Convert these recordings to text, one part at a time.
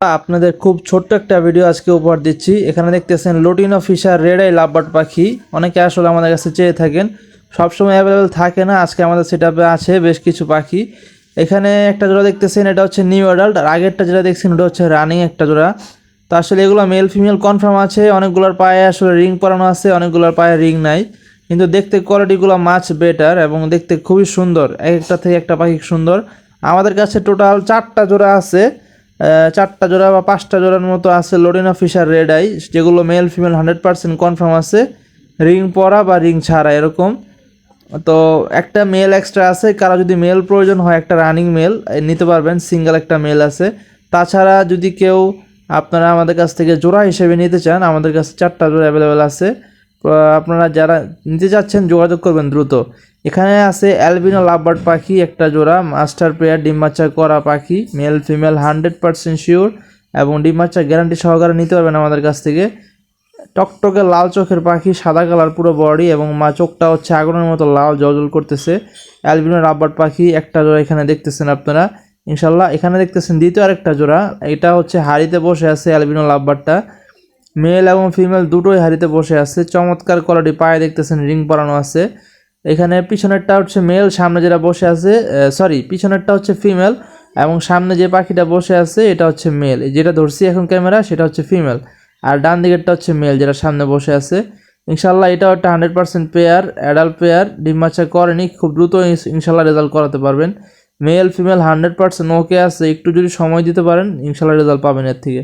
আপনাদের খুব ছোট্ট একটা ভিডিও আজকে উপহার দিচ্ছি। এখানে দেখতেছেন lutino Fischer red eye lovebird পাখি। অনেকে আসলে আমাদের কাছে চেয়ে থাকেন। সবসময় অ্যাভেলেবেল থাকে না। আজকে আমাদের সেটাপে আছে বেশ কিছু পাখি। এখানে একটা জোড়া দেখতেছেন, এটা হচ্ছে নিউ অ্যাডাল্ট আর আগেরটা যেটা দেখছেন, ওটা হচ্ছে রানিং একটা জোড়া। তো আসলে এগুলো মেল ফিমেল কনফার্ম আছে। অনেকগুলোর পায়ে আসলে রিং পরানো আছে, অনেকগুলোর পায়ে রিং নাই। কিন্তু দেখতে কোয়ালিটিগুলো মাছ বেটার এবং দেখতে খুবই সুন্দর। এক একটা থেকে একটা পাখি সুন্দর। আমাদের কাছে টোটাল চারটা জোড়া আছে। চারটা জোড়া বা পাঁচটা জোড়ার মতো আছে লোডিনা ফিশার রেড আই যেগুলো male female hundred percent confirm আছে। রিং পরা বা রিং ছাড়া এরকম। তো একটা মেল এক্সট্রা আছে, কারও যদি মেল প্রয়োজন হয়, একটা রানিং মেল নিতে পারবেন সিঙ্গেল একটা মেল আছে। তাছাড়া যদি কেউ আপনারা আমাদের কাছ থেকে জোড়া হিসেবে নিতে চান, আমাদের কাছে চারটা জোড়া অ্যাভেলেবেল আছে। আপনারা যারা নিতে যাচ্ছেন যোগাযোগ করবেন দ্রুত। এখানে আছে অ্যালবিনো লাভবার্ড পাখি, একটা জোড়া, মাস্টার পেয়ার, ডিম বাচ্চা করা পাখি, male, female, hundred percent sure, এবং ডিম বাচ্চা গ্যারান্টি সহকারে নিতে পারবেন আমাদের কাছ থেকে। টকটকে লাল চোখের পাখি, সাদা কালার, পুরো বডি এবং মা চোখটা হচ্ছে আগুনের মতো লাল জলজল করতেছে। অ্যালবিনো রাব্বার পাখি, একটা জোড়া এখানে দেখতেছেন আপনারা। ইনশাল্লাহ এখানে দেখতেছেন দ্বিতীয় আরেকটা জোড়া, এটা হচ্ছে হাড়িতে বসে আছে অ্যালবিনো লাভবারটা। মেল এবং ফিমেল দুটোই হাড়িতে বসে আছে, চমৎকার কোয়ালিটি পায়ে দেখতেছেন, রিং পরানো আছে। এখানে পিছনেরটা হচ্ছে মেল সামনে যেটা বসে আছে সরি পিছনেরটা হচ্ছে ফিমেল এবং সামনে যে পাখিটা বসে আছে, এটা হচ্ছে মেল যেটা ধরছি এখন ক্যামেরা, সেটা হচ্ছে ফিমেল আর ডান দিকেরটা হচ্ছে মেল যেটা সামনে বসে আছে। ইনশাল্লাহ এটাও একটা hundred percent pair adult pair ডিম বাচ্চা করেনি, খুব দ্রুত ইনশাল্লাহ রেজাল্ট করাতে পারবেন। Male female hundred percent okay আছে, একটু যদি সময় দিতে পারেন ইনশাল্লাহ রেজাল্ট পাবেন এর থেকে।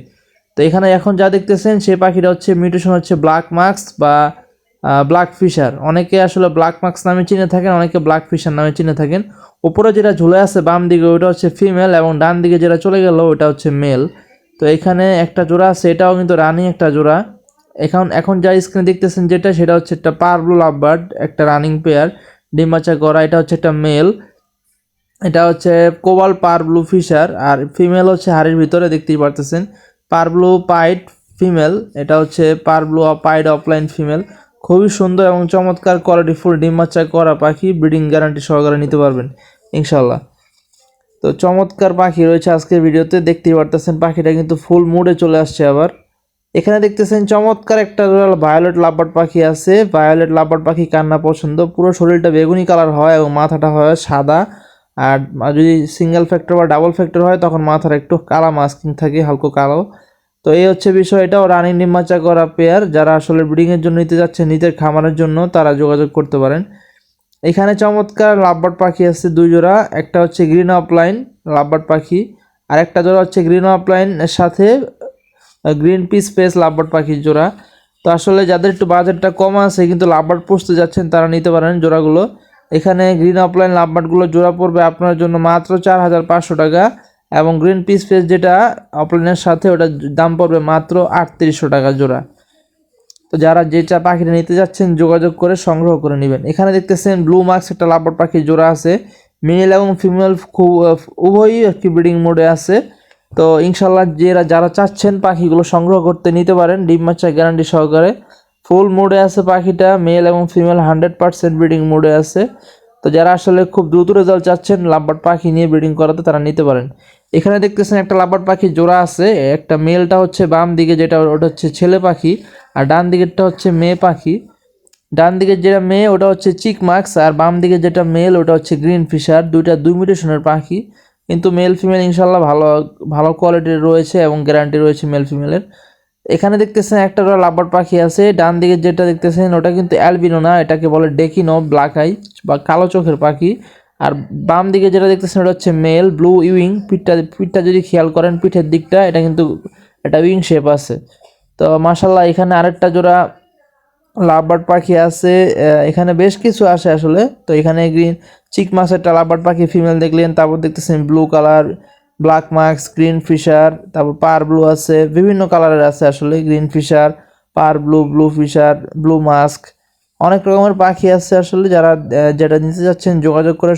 তো এখানে এখন যা দেখতেছেন, সেই পাখিটা হচ্ছে মিউটেশন হচ্ছে ব্ল্যাক মার্কস বা ব্ল্যাক ফিশার অনেকে আসলে ব্ল্যাক মার্কস নামে চিনে থাকেন, অনেকে ব্ল্যাক ফিশার নামে চিনে থাকেন। উপরে যেটা ঝুলে আছে বাম দিকে, ওটা হচ্ছে ফিমেল এবং ডান দিকে যেটা চলে গেল, ওটা হচ্ছে মেল তো এখানে একটা জোড়া আছে, এটাও কিন্তু রানিং একটা জোড়া। এখন এখন যা স্ক্রিনে দেখতেছেন যেটা, সেটা হচ্ছে একটা পার ব্লু লাভবার্ড একটা রানিং পেয়ার ডিম বাচ্চা করা এটা হচ্ছে একটা মেল এটা হচ্ছে কোবাল পার ব্লু ফিশার আর ফিমেল হচ্ছে হাড়ির ভিতরে, দেখতেই পারতেছেন। পার ব্লু পাইড ফিমেল এটা হচ্ছে par blue pied opaline female খুবই সুন্দর এবং চমৎকার কোয়ালিটি ফুল ডিম বাচ্চা করা পাখি ব্রিডিং গ্যারান্টি সহকারে নিতে পারবেন ইনশাল্লাহ তো চমৎকার পাখি রয়েছে আজকের ভিডিওতে, দেখতেই পারতেছেন পাখিটা কিন্তু ফুল মুডে চলে আসছে আবার। এখানে দেখতেছেন চমৎকার একটা ভায়োলেট লাভবার্ড পাখি আছে। ভায়োলেট লাভবার্ড পাখি কান্না পছন্দ, পুরো শরীরটা বেগুনি কালার হয় এবং মাথাটা হয় সাদা। আর যদি সিঙ্গেল ফ্যাক্টর বা ডাবল ফ্যাক্টর হয়, তখন মাথার একটু কালা মাস্কিং থাকে, হালকা কালো। তো এই হচ্ছে বিষয় এটাও রানী নিম্বাচা করা পেয়ার যারা আসলে ব্রিডিংয়ের জন্য নিতে যাচ্ছে নিজের খামারের জন্য, তারা যোগাযোগ করতে পারেন। এখানে চমৎকার লাভবার্ড পাখি আছে দুই জোড়া, একটা হচ্ছে গ্রিন অফলাইন লাভবার্ড পাখি, আর একটা জোড়া হচ্ছে গ্রিন অফলাইনের সাথে গ্রিন পিস পেস লাভবার্ড পাখির জোড়া। তো আসলে যাদের একটু বাজেটটা কম আছে, কিন্তু লাভবার্ড পুষতে যাচ্ছেন, তারা নিতে পারেন জোড়াগুলো। এখানে গ্রিন অফলাইন লাভবার্ডগুলো জোড়া পড়বে আপনার জন্য মাত্র চার হাজার পাঁচশো টাকা। এবং গ্রিন পিস পেস যেটা অফলাইনের সাথে ওটা দাম পড়বে মাত্র আটত্রিশশো টাকা জোড়া। তো যারা যেটা পাখিটা নিতে যাচ্ছেন, যোগাযোগ করে সংগ্রহ করে নেবেন। এখানে দেখতেছেন ব্লু মার্কস একটা লাভবার্ড পাখির জোড়া আছে। মেল এবং ফিমেল খুব উভয়ই আর কি ব্রিডিং মোডে আছে। তো ইনশাল্লাহ যারা যারা চাচ্ছেন পাখিগুলো সংগ্রহ করতে নিতে পারেন, ডিম বাচ্চা গ্যারান্টি সহকারে। ফুল মোডে আছে পাখিটা মেল এবং ফিমেল হান্ড্রেড পার্সেন্ট ব্রিডিং মোডে আছে। তো যারা আসলে খুব দ্রুত রেজাল্ট চাচ্ছেন লাভবার্ড পাখি নিয়ে ব্রিডিং করাতে, তারা নিতে পারেন। এখানে দেখতেছেন একটা লাভবার্ড পাখি জোড়া আছে, একটা মেলটা হচ্ছে বাম দিকে যেটা, ওটা হচ্ছে ছেলে পাখি, আর ডান দিকেরটা হচ্ছে মেয়ে পাখি। ডান দিকের যেটা মেয়ে, ওটা হচ্ছে চিক মার্কস আর বাম দিকে যেটা মেল, ওটা হচ্ছে গ্রিন ফিশার দুইটা দুই মিউটেশনের পাখি। কিন্তু মেল ফিমেল ইনশাল্লাহ ভালো ভালো কোয়ালিটির রয়েছে এবং গ্যারান্টি রয়েছে মেল ফিমেলের। এখানে দেখতেছেন একটা ওরা লাভবার্ড পাখি আছে, ডান দিকে যেটা দেখতেছেন, ওটা কিন্তু অ্যালবিনো না, এটাকে বলে ডেকিনো, ব্ল্যাক আই বা কালো চোখের পাখি। আর বাম দিকে যেটা দেখতেছেন ওটা হচ্ছে মেল ব্লু উইং পিঠটা পিঠটা যদি খেয়াল করেন, পিঠের দিকটা, এটা কিন্তু একটা উইং শেপ আছে। তো মাশাল্লাহ এখানে আরেকটা জোড়া লাভবার্ড পাখি আছে এখানে বেশ কিছু আসে আসলে। তো এখানে গ্রিন চিক মাছেরটা লাভবার্ড পাখি ফিমেল দেখলেন, তারপর দেখতেছেন blue colour black marks green Fischer তারপর পার ব্লু আছে, বিভিন্ন কালারের আছে আসলে green Fischer par blue blue Fischer blue mask অনেক রকমের পাখি আছে আসলে, যারা যেটা নিতে যাচ্ছেন, যোগাযোগ করে